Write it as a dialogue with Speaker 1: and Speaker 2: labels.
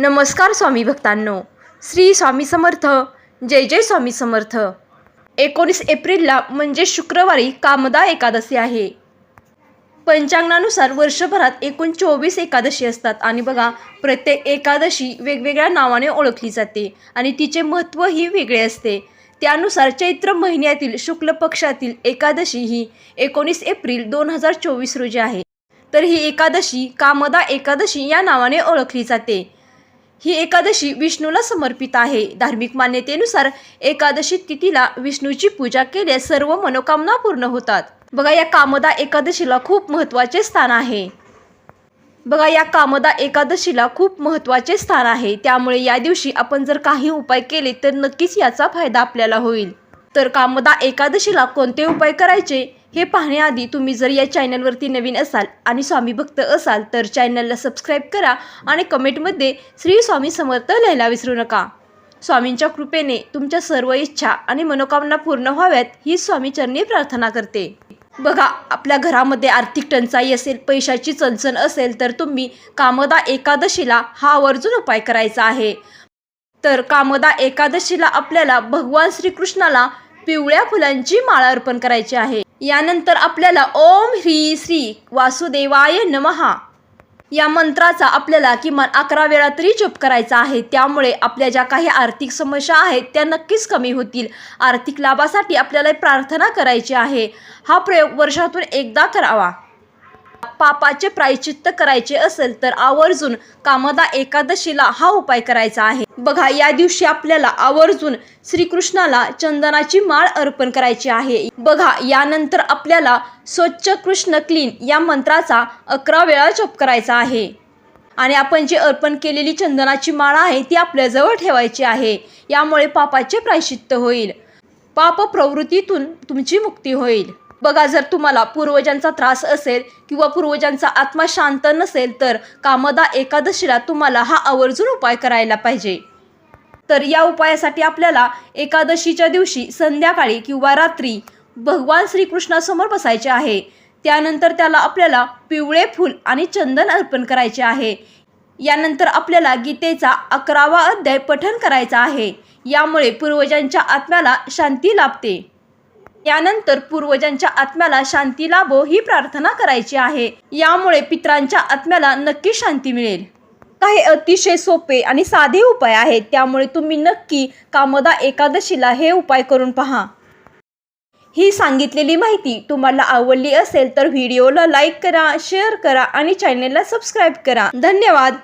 Speaker 1: नमस्कार स्वामी भक्तांनो. श्री स्वामी समर्थ जय जय स्वामी समर्थ. एकोणीस एप्रिलला म्हणजे शुक्रवारी कामदा एकादशी आहे. पंचांगणानुसार वर्षभरात एकूण चोवीस एकादशी असतात आणि बघा प्रत्येक एकादशी वेगवेगळ्या नावाने ओळखली जाते आणि तिचे महत्त्वही वेगळे असते. त्यानुसार चैत्र महिन्यातील शुक्ल पक्षातील एकादशी ही एकोणीस एप्रिल दोन हजार चोवीस रोजी आहे. तर ही एकादशी कामदा एकादशी या नावाने ओळखली जाते. ही एकादशी विष्णूला समर्पित आहे. धार्मिक मान्यतेनुसार एकादशी तिथीला विष्णूची पूजा केल्यास सर्व मनोकामना पूर्ण होतात. बघा या कामदा एकादशीला खूप महत्त्वाचे स्थान आहे. बघा या कामदा एकादशीला खूप महत्त्वाचे स्थान आहे. त्यामुळे या दिवशी आपण जर काही उपाय केले तर नक्कीच याचा फायदा आपल्याला होईल. तर कामदा एकादशीला कोणते उपाय करायचे? हे पाहण्याआधी तुम्ही जर या चॅनलवरती नवीन असाल आणि स्वामी भक्त असाल तर चॅनलला सबस्क्राईब करा आणि कमेंटमध्ये श्री स्वामी समर्थ लिहायला विसरू नका. स्वामींच्या कृपेने तुमच्या सर्व इच्छा आणि मनोकामना पूर्ण व्हाव्यात ही स्वामीचरणी प्रार्थना करते. बघा आपल्या घरामध्ये आर्थिक टंचाई असेल पैशाची चणचण असेल तर तुम्ही कामदा एकादशीला हा आवर्जून उपाय करायचा आहे. तर कामदा एकादशीला आपल्याला भगवान श्रीकृष्णाला पिवळ्या फुलांची माळा अर्पण करायची आहे. यानंतर आपल्याला ओम ह्री श्री वासुदेवाय नमहा या मंत्राचा आपल्याला किमान अकरा वेळा तरी जप करायचा आहे. त्यामुळे आपल्या ज्या काही आर्थिक समस्या आहेत त्या नक्कीच कमी होतील. आर्थिक लाभासाठी आपल्याला प्रार्थना करायची आहे. हा प्रयोग वर्षातून एकदा करावा. पापाचे प्रायचित्त करायचे असेल तर आवर्जून कामदा एकादशीला हा उपाय करायचा आहे. बघा या दिवशी आपल्याला आवर्जून श्रीकृष्णाला चंदनाची माळ अर्पण करायची आहे. बघा यानंतर आपल्याला स्वच्छ कृष्ण क्लीन या मंत्राचा अकरा वेळा जप करायचा आहे. आणि आपण जी अर्पण केलेली चंदनाची माळ आहे ती आपल्याजवळ ठेवायची आहे. यामुळे पापाचे प्रायश्चित्त होईल. पाप प्रवृत्तीतून तुमची मुक्ती होईल. बघा जर तुम्हाला पूर्वजांचा त्रास असेल किंवा पूर्वजांचा आत्मा शांत नसेल तर कामदा एकादशीला तुम्हाला हा आवर्जून उपाय करायला पाहिजे. तर या उपायासाठी आपल्याला एकादशीच्या दिवशी संध्याकाळी किंवा रात्री भगवान श्रीकृष्णासमोर बसायचे आहे. त्यानंतर त्याला आपल्याला पिवळे फूल आणि चंदन अर्पण करायचे आहे. यानंतर आपल्याला गीतेचा अकरावा अध्याय पठन करायचा आहे. यामुळे पूर्वजांच्या आत्म्याला शांती लाभते. यानंतर पूर्वजांच्या आत्म्याला शांती लाभो ही प्रार्थना करायची आहे. यामुळे पित्रांच्या आत्म्याला नक्की शांती मिळेल. काही अतिशय सोपे आणि साधे उपाय आहेत. त्यामुळे तुम्ही नक्की कामदा एकादशीला हे उपाय करून पहा. ही सांगितलेली माहिती तुम्हाला आवडली असेल तर व्हिडिओला लाईक करा शेअर करा आणि चॅनेलला सबस्क्राईब करा. धन्यवाद!